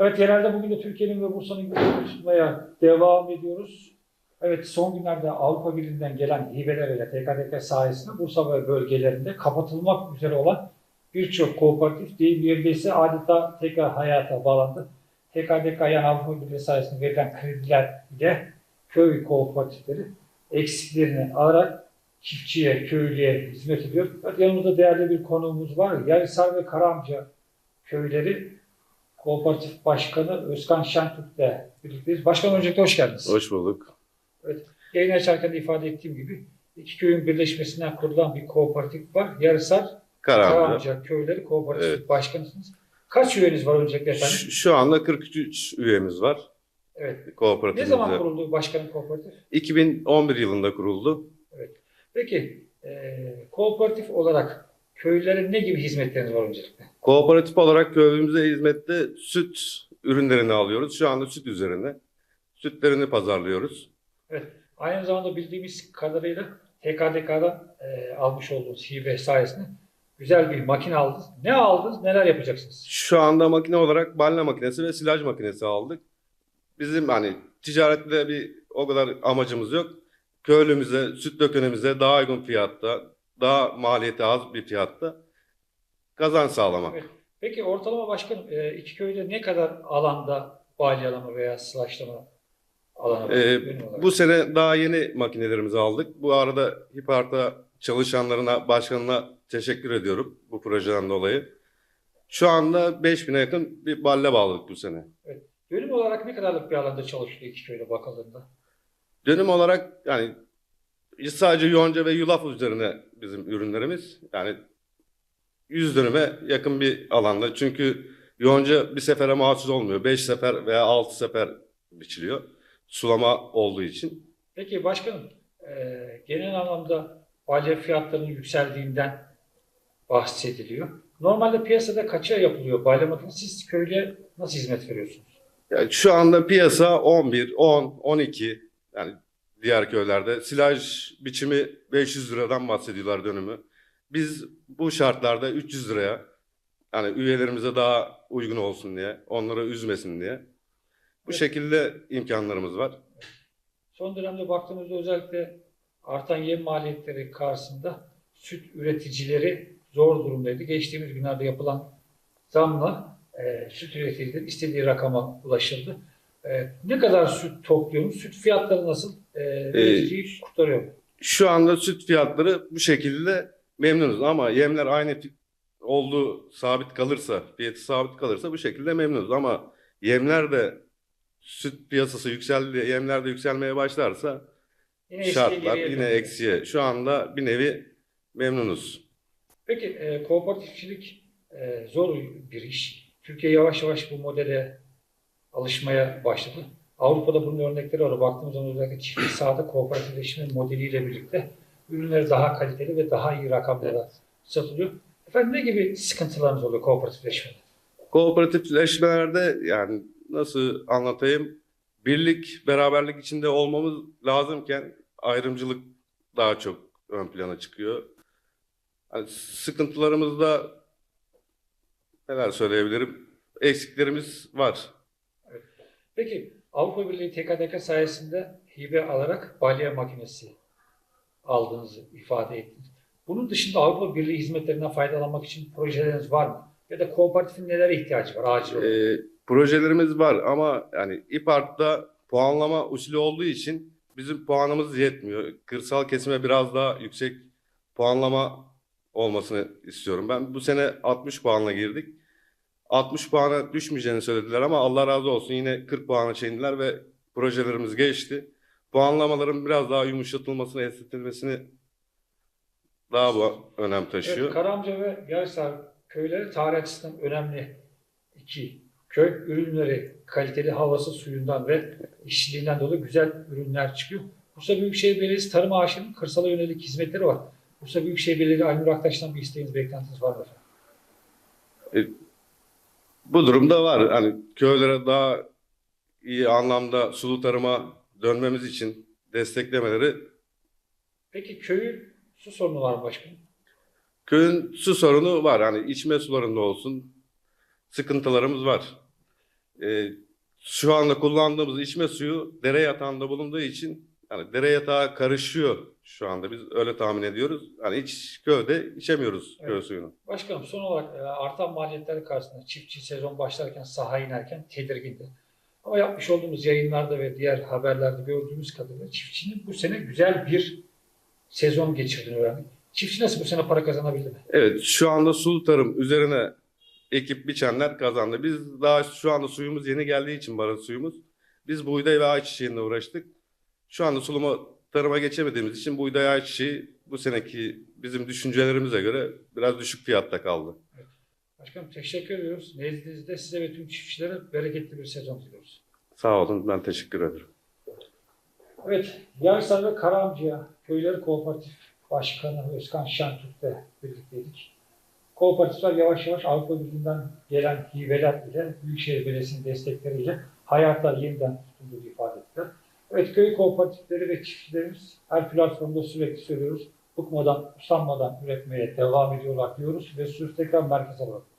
Evet genelde bugün de Türkiye'nin ve Bursa'nın gündemini devam ediyoruz. Evet son günlerde Avrupa Birliği'nden gelen hibelerle TKDK sayesinde Bursa ve bölgelerinde kapatılmak üzere olan birçok kooperatif deyim yerindeyse adeta tekrar hayata bağlandı. TKDK yani Avrupa Birliği sayesinde verilen krediler ile köy kooperatifleri eksiklerini alarak çiftçiye, köylüye hizmet ediyor. Evet, yanımızda değerli bir konuğumuz var. Yarısar ve Karamca köyleri Kooperatif Başkanı Özkan Şentürk'le birlikteyiz. Başkan öncelikle hoş geldiniz. Hoş bulduk. Yayın açarken de ifade ettiğim gibi iki köyün birleşmesinden kurulan bir kooperatif var. Yarısar. Karamca köyleri kooperatif Evet. başkanısınız. Kaç üyeniz var öncelikle efendim? Şu, şu anda 43 üyemiz var Evet. Ne kooperatifimizde. zaman kuruldu başkanın kooperatif? 2011 yılında kuruldu. Peki e, kooperatif olarak köylere ne gibi hizmetleriniz var öncelikle? Kooperatif olarak köyümüze hizmette süt ürünlerini alıyoruz. Şu anda süt üzerine. Sütlerini pazarlıyoruz. Aynı zamanda bildiğimiz kadarıyla TKDK'dan e, almış olduğunuz hibe sayesinde güzel bir makine aldınız. Ne aldınız, neler yapacaksınız? Şu anda makine olarak balina makinesi ve silaj makinesi aldık. Bizim hani ticarette bir o kadar amacımız yok. Köylümüze, süt dökünümüze daha uygun fiyatta, daha maliyeti az bir fiyatta kazanç sağlamak. Evet. Peki ortalama başkanım e, iki köyde ne kadar alanda balyalama veya sılaşlama alanı? Ee, bu sene daha yeni makinelerimizi aldık. Bu arada Hipart'a çalışanlarına, başkanına teşekkür ediyorum bu projeden dolayı. Şu anda 5000'e yakın bir balle bağladık bu sene. Bölüm olarak ne kadarlık bir alanda çalışıyor iki köyde bakıldığında? Dönüm olarak yani sadece yonca ve yulaf üzerine bizim ürünlerimiz. Yani 100 dönüme yakın bir alanda. Çünkü yonca bir sefere mahsus olmuyor. 5 sefer veya 6 sefer biçiliyor. Sulama olduğu için. Peki başkanım e, genel anlamda balya fiyatlarının yükseldiğinden bahsediliyor. Normalde piyasada kaça yapılıyor balya makinesi? Siz köylüye nasıl hizmet veriyorsunuz? Yani şu anda piyasa 11, 10, 12 yani diğer köylerde silaj biçimi 500 liradan bahsediyorlar dönümü. Biz bu şartlarda 300 liraya yani üyelerimize daha uygun olsun diye, onları üzmesin diye bu şekilde imkanlarımız var. Son dönemde baktığımızda özellikle artan yem maliyetleri karşısında süt üreticileri zor durumdaydı. Geçtiğimiz günlerde yapılan zamla e, süt üreticileri istediği rakama ulaşıldı. E, ne kadar süt topluyorsunuz? Süt fiyatları nasıl? E, üreticiyi kurtarıyor mu? Şu anda süt fiyatları bu şekilde memnunuz ama yemler aynı olduğu sabit kalırsa, fiyatı sabit kalırsa bu şekilde memnunuz ama yemler de süt piyasası yükseldi yemler de yükselmeye başlarsa Yine şartlar yine eksiye. Şu anda bir nevi memnunuz. Peki e, kooperatifçilik e, zor bir iş. Türkiye yavaş yavaş bu modele alışmaya başladı. Avrupa'da bunun örnekleri var. Baktığımız zaman özellikle çiftlik sahada kooperatifleşme modeliyle birlikte ürünler daha kaliteli ve daha iyi rakamlara satılıyor. Efendim ne gibi sıkıntılarınız oluyor kooperatifleşmede? Kooperatifleşmelerde yani nasıl anlatayım? Birlik, beraberlik içinde olmamız lazımken ayrımcılık daha çok ön plana çıkıyor. Hani sıkıntılarımızda neler söyleyebilirim? Eksiklerimiz var. Peki Avrupa Birliği TKDK sayesinde hibe alarak balya makinesi aldığınızı ifade ettiniz. Bunun dışında Avrupa Birliği hizmetlerinden faydalanmak için projeleriniz var mı? Ya da kooperatifin nelere ihtiyacı var acil olarak? Ee, projelerimiz var ama yani İPART'ta puanlama usulü olduğu için bizim puanımız yetmiyor. Kırsal kesime biraz daha yüksek puanlama olmasını istiyorum. Ben bu sene 60 puanla girdik. 60 puana düşmeyeceğini söylediler ama Allah razı olsun yine 40 puana çekindiler ve projelerimiz geçti. Puanlamaların biraz daha yumuşatılmasını, esnetilmesini daha bu önem taşıyor. Evet, Karamca ve Yarısar köyleri tarih açısından önemli iki köy. Ürünleri kaliteli havası, suyundan ve işçiliğinden dolayı güzel ürünler çıkıyor. Bursa Büyükşehir Belediyesi Tarım Ağaçları'nın kırsala yönelik hizmetleri var. Bursa Büyükşehir Belediyesi Aynur Aktaş'tan bir isteğiniz, beklentiniz var mı efendim? Bu durumda var. Hani köylere daha iyi anlamda sulu tarıma dönmemiz için desteklemeleri. Peki köyün su sorunu var mı başkanım? Köyün su sorunu var. Hani içme sularında olsun sıkıntılarımız var. e, şu anda kullandığımız içme suyu dere yatağında bulunduğu için yani dere yatağı karışıyor şu anda. Biz öyle tahmin ediyoruz. Hani hiç köyde içemiyoruz köy Evet. suyunu. Başkanım son olarak e, artan maliyetler karşısında çiftçi sezon başlarken sahaya inerken tedirgindi. Ama yapmış olduğumuz yayınlarda ve diğer haberlerde gördüğümüz kadarıyla çiftçinin bu sene güzel bir sezon geçirdiğini öğrendik. Çiftçi nasıl bu sene para kazanabildi mi? Evet şu anda sulu tarım üzerine ekip biçenler kazandı. Biz daha şu anda suyumuz yeni geldiği için baraj suyumuz. Biz buğday ve ayçiçeğiyle uğraştık. Şu anda sulama tarıma geçemediğimiz için buğday ayçiçeği bu seneki bizim düşüncelerimize göre biraz düşük fiyatta kaldı. Başkanım teşekkür ediyoruz. Nezdinizde size ve tüm çiftçilere bereketli bir sezon diliyoruz. Sağ olun ben teşekkür ederim. Evet, Yarısar ve Karaamcı'ya Köyleri Kooperatif Başkanı Özkan Şentürk'le birlikteydik. Kooperatifler yavaş yavaş Avrupa Birliği'nden gelen hibeler ile Büyükşehir Belediyesi'nin destekleriyle hayata yeniden tutunduğunu ifade. Evet, kooperatifleri ve çiftçilerimiz her platformda sürekli söylüyoruz. Bıkmadan, usanmadan üretmeye devam ediyorlar diyoruz ve sözü tekrar merkeze bırakıyoruz.